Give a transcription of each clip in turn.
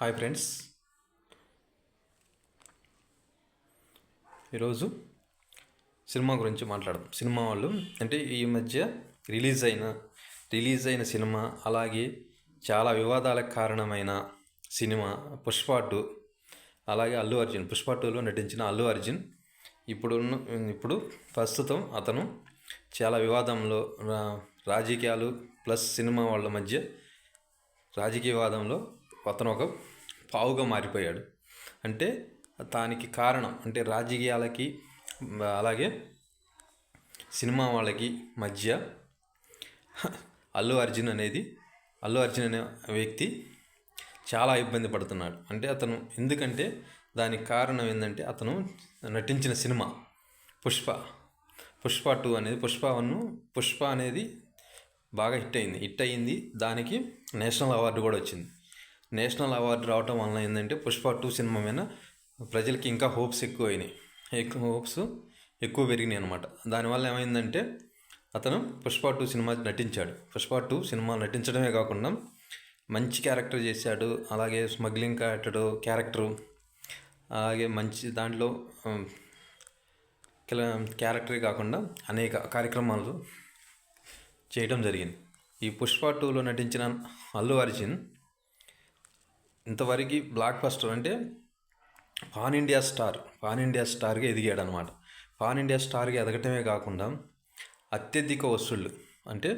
Hi friends. ఈరోజు cinema గురించి మాట్లాడదాం. సినిమా వాళ్ళు అంటే ఈ మధ్య రిలీజ్ అయిన రిలీజ్ అయిన సినిమా అలాగే చాలా వివాదాలకు కారణమైన సినిమా పుష్ప టూ అలాగే అల్లు అర్జున్. పుష్ప టూలో నటించిన అల్లు అర్జున్ ఇప్పుడున్న ఇప్పుడు ప్రస్తుతం అతను చాలా వివాదంలో రా- రాజకీయాలు ప్లస్ సినిమా వాళ్ళ మధ్య రాజకీయ వాదంలో అతను ఒక పావుగా మారిపోయాడు. అంటే దానికి కారణం అంటే రాజకీయాలకి అలాగే సినిమా వాళ్ళకి మధ్య అల్లు అర్జున్ అనేది అల్లు అర్జున్ అనే వ్యక్తి చాలా ఇబ్బంది పడుతున్నాడు. అంటే అతను ఎందుకంటే దానికి కారణం ఏంటంటే అతను నటించిన సినిమా పుష్ప. పుష్ప టూ అనేది పుష్ప వన్ పుష్ప అనేది బాగా హిట్ అయింది. హిట్ అయింది. దానికి నేషనల్ అవార్డు కూడా వచ్చింది. నేషనల్ అవార్డు రావటం వలన ఏంటంటే పుష్ప టూ సినిమా మీద ప్రజలకి ఇంకా హోప్స్ ఎక్కువ అయినాయి ఎక్కువ హోప్స్ ఎక్కువ పెరిగినాయి అనమాట దానివల్ల ఏమైందంటే అతను పుష్ప టూ సినిమా నటించాడు. పుష్ప టూ సినిమా నటించడమే కాకుండా మంచి క్యారెక్టర్ చేశాడు. అలాగే స్మగ్లింగ్ క్యారెక్టర్ క్యారెక్టరు అలాగే మంచి దాంట్లో క్యారెక్టరే కాకుండా అనేక కార్యక్రమాలు చేయడం జరిగింది. ఈ పుష్ప టూలో నటించిన అల్లు అర్జున్ ఇంతవరకు బ్లాక్ బస్టర్ అంటే pan India star pan India స్టార్గా ఎదిగాడు అనమాట పాన్ ఇండియా స్టార్గా ఎదగటమే కాకుండా అత్యధిక వసూళ్ళు అంటే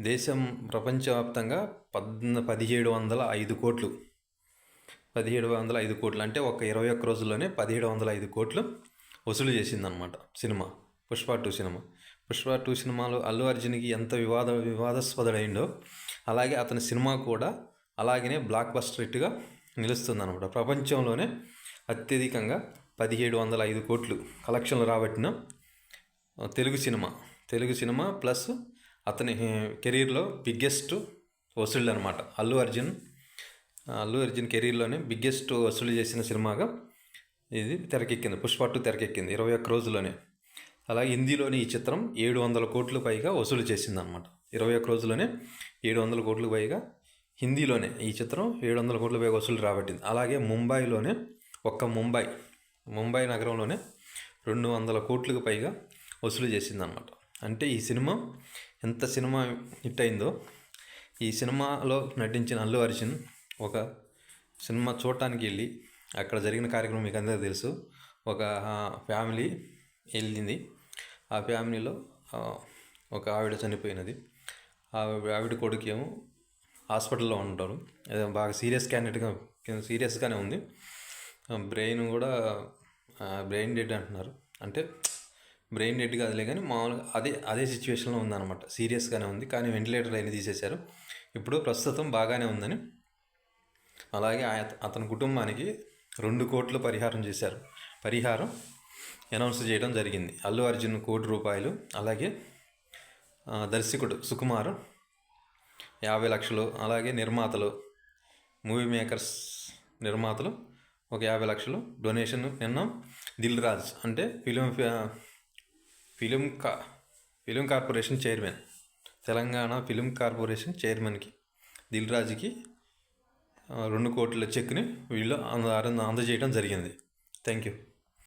దేశం ప్రపంచవ్యాప్తంగా పద్న పదిహేడు వందల ఐదు కోట్లు పదిహేడు వందల ఐదు కోట్లు అంటే ఒక ఇరవై ఒక్క రోజుల్లోనే పదిహేడు వందల ఐదు కోట్లు వసూలు చేసిందనమాట cinema Pushpa two cinema. Pushpa two సినిమాలో అల్లు అర్జున్కి ఎంత వివాద వివాదాస్పదుడైందో అలాగే అతని సినిమా కూడా అలాగనే బ్లాక్ బస్టర్ హిట్గా నిలుస్తుందన్నమాట. ప్రపంచంలోనే అత్యధికంగా పదిహేడు వందల ఐదు కోట్లు కలెక్షన్లు రాబట్టిన Telugu cinema. Telugu cinema plus అతని కెరీర్లో బిగ్గెస్ట్ వసూళ్ళు అనమాట అల్లు అర్జున్ అల్లు అర్జున్ కెరీర్లోనే బిగ్గెస్ట్ వసూలు చేసిన సినిమాగా ఇది తెరకెక్కింది. పుష్ప టూ తెరకెక్కింది ఇరవై ఒక్క రోజుల్లోనే. అలా హిందీలోని ఈ చిత్రం ఏడు వందల కోట్లు పైగా వసూలు చేసింది అనమాట ఇరవై ఒక్క రోజుల్లోనే ఏడు వందల కోట్లు పైగా హిందీలోనే ఈ చిత్రం ఏడు వందల కోట్ల పైగా వసూలు రాబట్టింది. అలాగే ముంబైలోనే ఒక్క ముంబై ముంబై నగరంలోనే రెండు వందల కోట్లకు పైగా వసూలు చేసింది అనమాట అంటే ఈ సినిమా ఎంత సినిమా హిట్ అయిందో ఈ సినిమాలో నటించిన అల్లు అర్జున్ ఒక సినిమా చూడటానికి వెళ్ళి అక్కడ జరిగిన కార్యక్రమం మీకు అందరికీ తెలుసు. ఒక ఫ్యామిలీ వెళ్ళింది. ఆ ఫ్యామిలీలో ఒక ఆవిడ చనిపోయినది. ఆవిడ కొడుకు ఏమో హాస్పిటల్లో ఉంటారు. బాగా సీరియస్ క్యాండిడేట్గా సీరియస్గానే ఉంది. బ్రెయిన్ కూడా బ్రెయిన్ డెడ్ అంటున్నారు. అంటే బ్రెయిన్ డెడ్ కాదులే కానీ మామూలుగా అదే అదే సిచ్యువేషన్లో ఉందన్నమాట. సీరియస్గానే ఉంది. కానీ వెంటిలేటర్ అయిన తీసేశారు. ఇప్పుడు ప్రస్తుతం బాగానే ఉందని. అలాగే ఆయ- అతని కుటుంబానికి రెండు కోట్లు పరిహారం చేశారు. పరిహారం అనౌన్స్ చేయడం జరిగింది. అల్లు అర్జున్ కోటి రూపాయలు. అలాగే దర్శకుడు సుకుమార్ యాభై లక్షలు అలాగే నిర్మాతలు మూవీ మేకర్స్ నిర్మాతలు ఒక యాభై లక్షలు డొనేషన్ నిన్న దిల్ రాజ్ అంటే ఫిలిం ఫిలిం కా film corporation chairman Telangana film corporation చైర్మన్కి Dil రాజుకి రెండు కోట్ల చెక్ని వీళ్ళు అంద అందజేయడం జరిగింది. Thank you